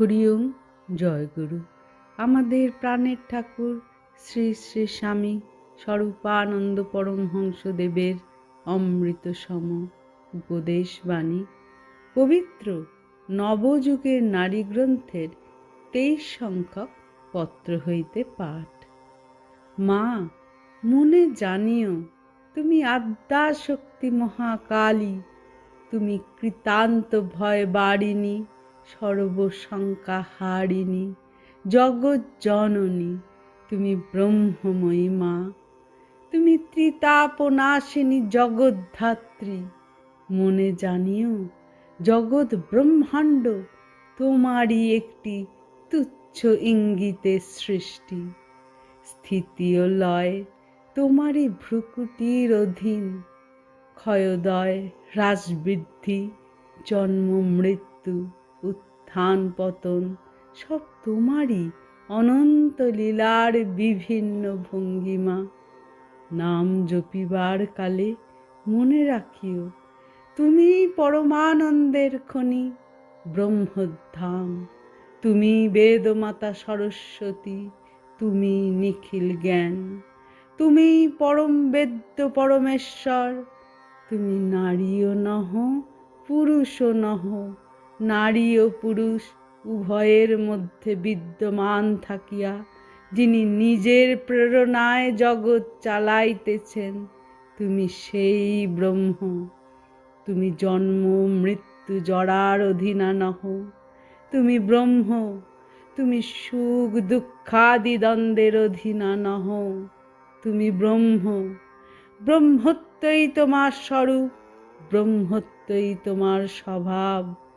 হরিওম জয়গুরু আমাদের প্রাণের ঠাকুর শ্রী শ্রী স্বামী স্বরূপানন্দ পরমহংসদেবের অমৃত সম উপদেশ বাণী। পবিত্র নবযুগের নারী গ্রন্থের তেইশ সংখ্যক পত্র হইতে পাঠ। মা, মনে জানিও, তুমি আদ্যাশক্তি মহাকালী, তুমি কৃতান্ত ভয় বাড়িনি সর্বশঙ্কা হারিনি জগৎ জননী, তুমি ব্রহ্মময়ী মা, তুমি ত্রিতাপনাশিনী জগদ্ধাত্রী। মনে জানিও, জগৎ ব্রহ্মাণ্ড তোমারই একটি তুচ্ছ ইঙ্গিতের সৃষ্টি। স্থিতি ও লয়, তোমারই ভ্রুকুটির অধীন। ক্ষয়োদয় হ্রাসবৃদ্ধি জন্ম মৃত্যু। উত্থান পতন, সব তোমারই অনন্ত লীলার বিভিন্ন ভঙ্গিমা। নাম জপিবার কালে মনে রাখিও, তুমি পরমানন্দের খনি, ব্রহ্মধাম। তুমি বেদমাতা সরস্বতী, তুমি নিখিল জ্ঞান। তুমি পরম বেদ্য পরমেশ্বর, তুমি নারীও নহ, পুরুষও নহ। নারী ও পুরুষ উভয়ের মধ্যে বিদ্যমান থাকিয়া, যিনি নিজের প্রেরণায় জগৎ চালাইতেছেন, তুমি সেই ব্রহ্ম। তুমি জন্ম, মৃত্যু জড়ার অধীনা নহ। তুমি ব্রহ্ম, তুমি সুখ, দুঃখাদি দ্বন্দ্বের অধীনা নহ। তুমি ব্রহ্ম, ব্রহ্মত্বই তোমার স্বরূপ, ব্রহ্মত্বই তোমার স্বভাব।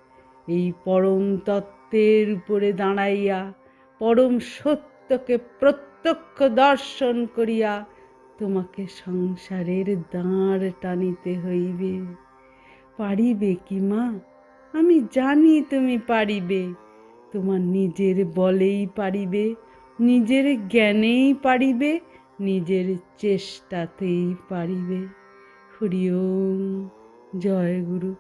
এই পরম তত্ত্বের উপরে দাঁড়াইয়া, পরম সত্যকে প্রত্যক্ষ দর্শন করিয়া তোমাকে সংসারের দাঁড় টানিতে হইবে। পারিবে কি মা? আমি জানি তুমি পারিবে। তোমার নিজের বলেই পারিবে, নিজের জ্ঞানেই পারিবে, নিজের চেষ্টাতেই পারিবে। হরি ওম, জয় গুরু।